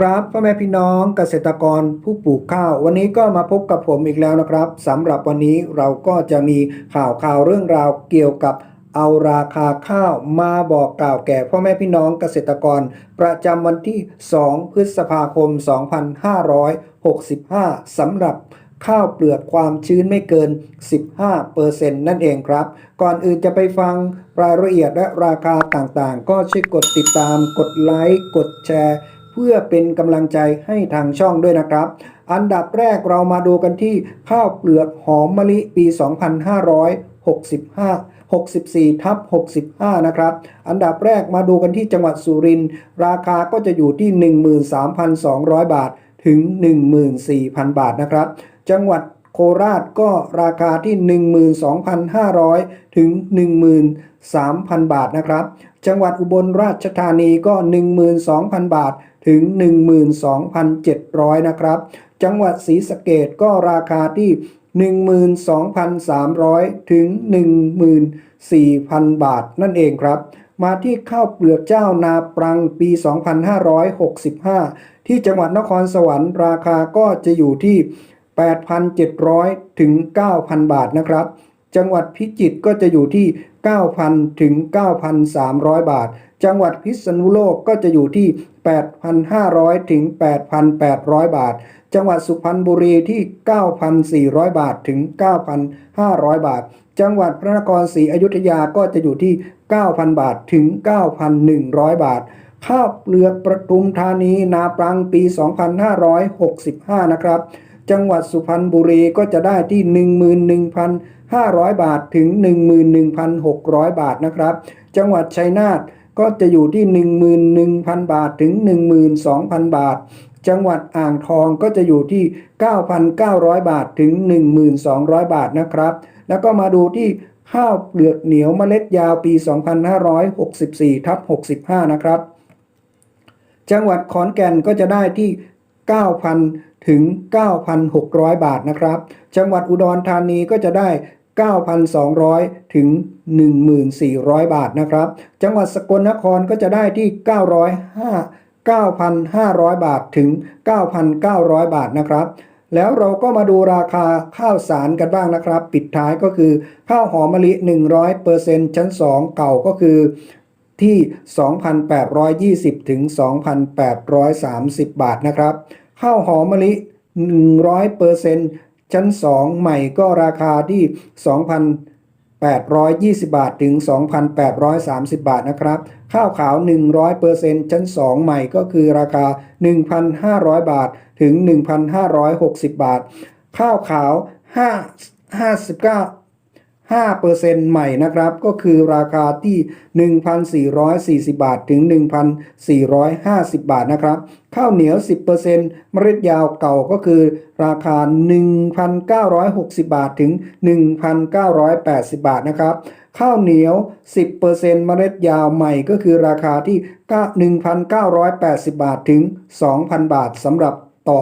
ครับพ่อแม่พี่น้องเกษตรกรผู้ปลูกข้าว วันนี้ก็มาพบกับผมอีกแล้วนะครับสำหรับวันนี้เราก็จะมีข่าวข่าวเรื่องราวเกี่ยวกับเอาราคาข้าวมาบอกกล่าวแก่พ่อแม่พี่น้องเกษตรกร ประจำวันที่ 2 พฤษภาคม 2565สำหรับข้าวเปลือกความชื้นไม่เกิน 15%นั่นเองครับ ก่อนอื่นจะไปฟังรายละเอียดและราคาต่างๆ ก็ช่วยกดติดตาม กดไลค์ กดแชร์ เพื่อเป็นกำลังใจให้ทางช่องด้วยนะครับ อันดับแรกเรามาดูกันที่ข้าวเปลือกหอมมะลิปี 2565 64ทับ65 นะครับ อันดับแรกมาดูกันที่จังหวัดสุรินทร์ราคาก็จะอยู่ที่ 13,200 บาทถึง 14,000 บาทนะครับ จังหวัดโคราชก็ราคาที่ 12,500 ถึง 13,000 บาทนะครับ จังหวัดอุบลราชธานีก็ 12,000 บาท ถึง 12,700 นะครับ จังหวัดศรีสะเกดก็ราคาที่ 12,300 ถึง 14,000 บาทนั่นเองครับ มาที่ข้าวเปลือกเจ้านาปรังปี 2565 ที่จังหวัดนครสวรรค์ราคาก็จะอยู่ที่ 8,700 ถึง 9,000 บาทนะครับ จังหวัดพิจิตรก็จะอยู่ที่ 9,000 ถึง 9,300 บาท จังหวัดพิษณุโลกก็จะอยู่ที่ 8,500 ถึง 8,800 บาท จังหวัดสุพรรณบุรีที่ 9,400 บาทถึง 9,500 บาท จังหวัดพระนครศรีอยุธยาก็จะอยู่ที่ 9,000 บาทถึง 9,100 บาท ข้าวเปลือกประทุมธานีนาปรังปี 2565 นะครับ จังหวัดสุพรรณบุรีก็จะได้ที่ 11,500 บาทถึง 11,600 บาทนะครับ จังหวัดชัยนาท ก็จะอยู่ที่ 11,000 บาทถึง 12,000 บาท จังหวัดอ่างทองก็จะอยู่ที่ 9,900 บาทถึง 1,200 บาทนะครับ แล้วก็มาดูที่ข้าวเปลือกเหนียวเมล็ดยาวปี 2564ทับ65 นะครับ จังหวัดขอนแก่นก็จะได้ที่ 9,000 ถึง 9,600 บาทนะครับ จังหวัดอุดรธานีก็จะได้ 9,200 ถึง 1,400 บาทนะครับ จังหวัดสกลนครก็จะได้ที่ 905 9,500 บาทถึง 9,900 บาทนะครับ แล้วเราก็มาดูราคาข้าวสารกันบ้างนะครับ ปิดท้ายก็คือข้าวหอมมะลิ 100%ชั้น 2 เก่าก็คือที่ 2,820 ถึง 2,830 บาทนะครับ ข้าวหอมมะลิ 100% ชั้น 2 ใหม่ก็ราคาที่ 2,820 บาทถึง 2,830 บาทนะครับ ข้าวขาว 100%ชั้น 2 ใหม่ก็คือราคา 1,500 บาทถึง 1,560 บาท ข้าวขาว5 59 5%ใหม่นะครับ ก็คือราคาที่ 1,440 บาทถึง 1,450 บาทนะครับ ข้าวเหนียว 10%เมล็ดยาวเก่าก็คือ ราคา 1,960 บาทถึง 1,980 บาทนะครับข้าวเหนียว 10%เมล็ดยาวใหม่ก็คือราคาที่ 1,980 บาทถึง 2,000 บาทสำหรับต่อ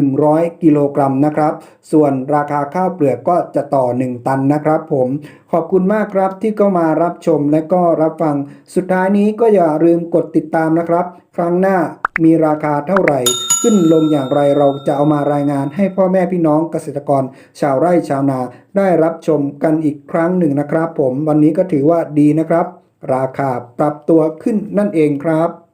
100 กิโลกรัมนะครับ ส่วนราคาข้าวเปลือกก็จะต่อ 1 ตันนะครับผม ขอบคุณมากครับที่เข้ามารับชมและก็รับฟัง สุดท้ายนี้ก็อย่าลืมกดติดตามนะครับ ครั้งหน้ามีราคาเท่าไหร่ ขึ้นลงอย่างไรเราจะเอามารายงานให้พ่อแม่พี่น้องเกษตรกร ชาวไร่ชาวนา ได้รับชมกันอีกครั้งหนึ่งนะครับ ผม วันนี้ก็ถือว่าดีนะครับ ราคาปรับตัวขึ้นนั่นเองครับ